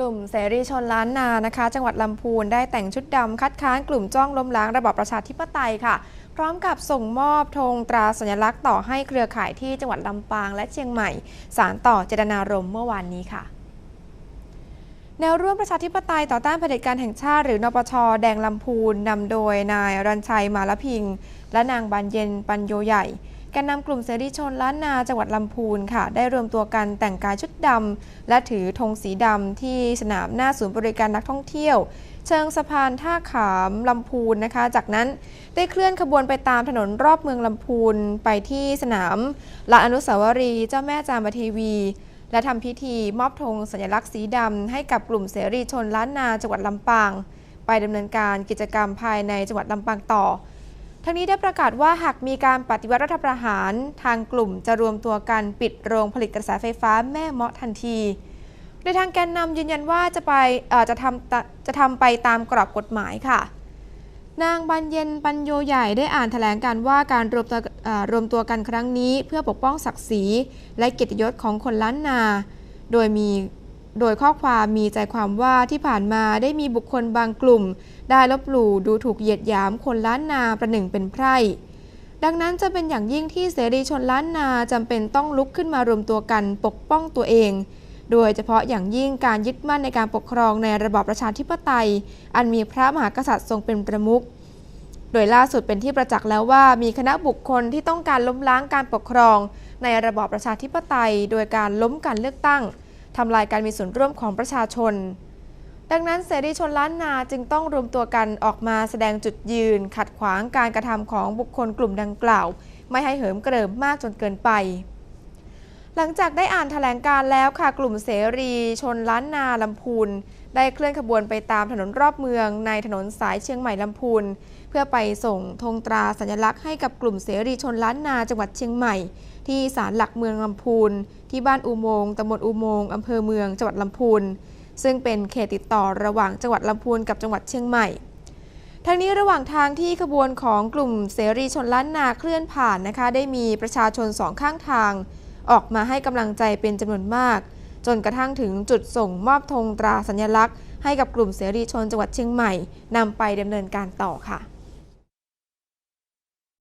ลุ่มเสรีชนล้านนานะคะ จังหวัดลำพูนได้แต่งชุดดำคัดค้านกลุ่มจ้องล้มล้างระบอบประชาธิปไตยค่ะ พร้อมกับส่งมอบธงตราสัญลักษณ์ต่อให้เครือข่ายที่จังหวัดลำปางและเชียงใหม่ สารต่อเจตนารมณ์เมื่อวานนี้ค่ะแนวร่วมประชาธิปไตยต่อต้านเผด็จการแห่งชาติ หรือนปช แดงลำพูนนำโดยนายรัญชัยมาลพิง และนางบานเย็นปัญโยใหญ่ แกนนำกลุ่มเสรีชนล้านนาจังหวัดลำพูนค่ะ ได้รวมตัวกันแต่งกายชุดดำและถือธงสีดำที่สนามหน้าศูนย์บริการนักท่องเที่ยว เชิงสะพานท่าขามลำพูนนะคะ จากนั้นได้เคลื่อนขบวนไปตามถนนรอบเมืองลำพูนไปที่สนามลานอนุสาวรีย์เจ้าแม่จามเทวี และทำพิธีมอบธงสัญลักษณ์สีดำให้กับกลุ่มเสรีชนล้านนาจังหวัดลำปาง ไปดำเนินการกิจกรรมภายในจังหวัดลำปางต่อ ทั้งนี้ได้ประกาศว่าหากมีการปฏิวัติรัฐประหาร ทางกลุ่มจะรวมตัวกันปิดโรงผลิตกระแสไฟฟ้าแม่เมาะทันที โดยทางแกนนำยืนยันว่าจะไปจะทำจะทำไปตามกรอบกฎหมายค่ะ นางบันเย็นปัญโยใหญ่ได้อ่านแถลงการว่าการรวมตัวรวมตัวกันครั้งนี้ เพื่อปกป้องศักดิ์ศรีและเกียรติยศของคนล้านนา โดยมี โดยข้อความมีใจความว่าที่ผ่านมาได้มีบุคคลบางกลุ่ม ได้ลบหลู่ดูถูกเหยียดหยามคนล้านนาประหนึ่งเป็นไพร่ ดังนั้นจะเป็นอย่างยิ่งที่เสรีชนล้านนาจำเป็นต้องลุกขึ้นมารวมตัวกันปกป้องตัวเอง โดยเฉพาะอย่างยิ่งการยึดมั่นในการปกครองในระบอบประชาธิปไตย อันมีพระมหากษัตริย์ทรงเป็นประมุขโดยล่าสุดเป็นที่ประจักษ์แล้วว่ามีคณะบุคคลที่ต้องการล้มล้างการปกครอง ในระบอบประชาธิปไตย โดยการล้มการเลือกตั้ง ทำลายการมีส่วนร่วมของประชาชน ดังนั้นเสรีชนล้านนาจึงต้องรวมตัวกันออกมาแสดงจุดยืน ขัดขวางการกระทำของบุคคลกลุ่มดังกล่าว ไม่ให้เหิมเกริมมากจนเกินไปหลังจากได้อ่านแถลงการแล้วค่ะกลุ่มเสรีชนล้านนาลำพูน ได้เคลื่อนขบวนไปตามถนนรอบเมืองในถนนสายเชียงใหม่ลำพูนเพื่อไปส่งธงตราสัญลักษณ์ให้กับกลุ่มเสรีชนล้านนาจังหวัดเชียงใหม่ ที่ศาลหลักเมืองลำพูนที่บ้านอุโมงค์ตำบลอุโมงค์อำเภอเมืองจังหวัดลำพูนซึ่งเป็นเขตติดต่อระหว่างจังหวัดลำพูนกับจังหวัดเชียงใหม่ทั้งนี้ระหว่างทางที่ขบวนของกลุ่มเสรีชนล้านนาเคลื่อนผ่านนะคะ ได้มีประชาชนสองข้างทาง ออกมาให้กำลังใจเป็นจำนวนมาก จนกระทั่งถึงจุดส่งมอบธงตราสัญลักษณ์ ให้กับกลุ่มเสรีชนจังหวัดเชียงใหม่นำไปดำเนินการต่อค่ะ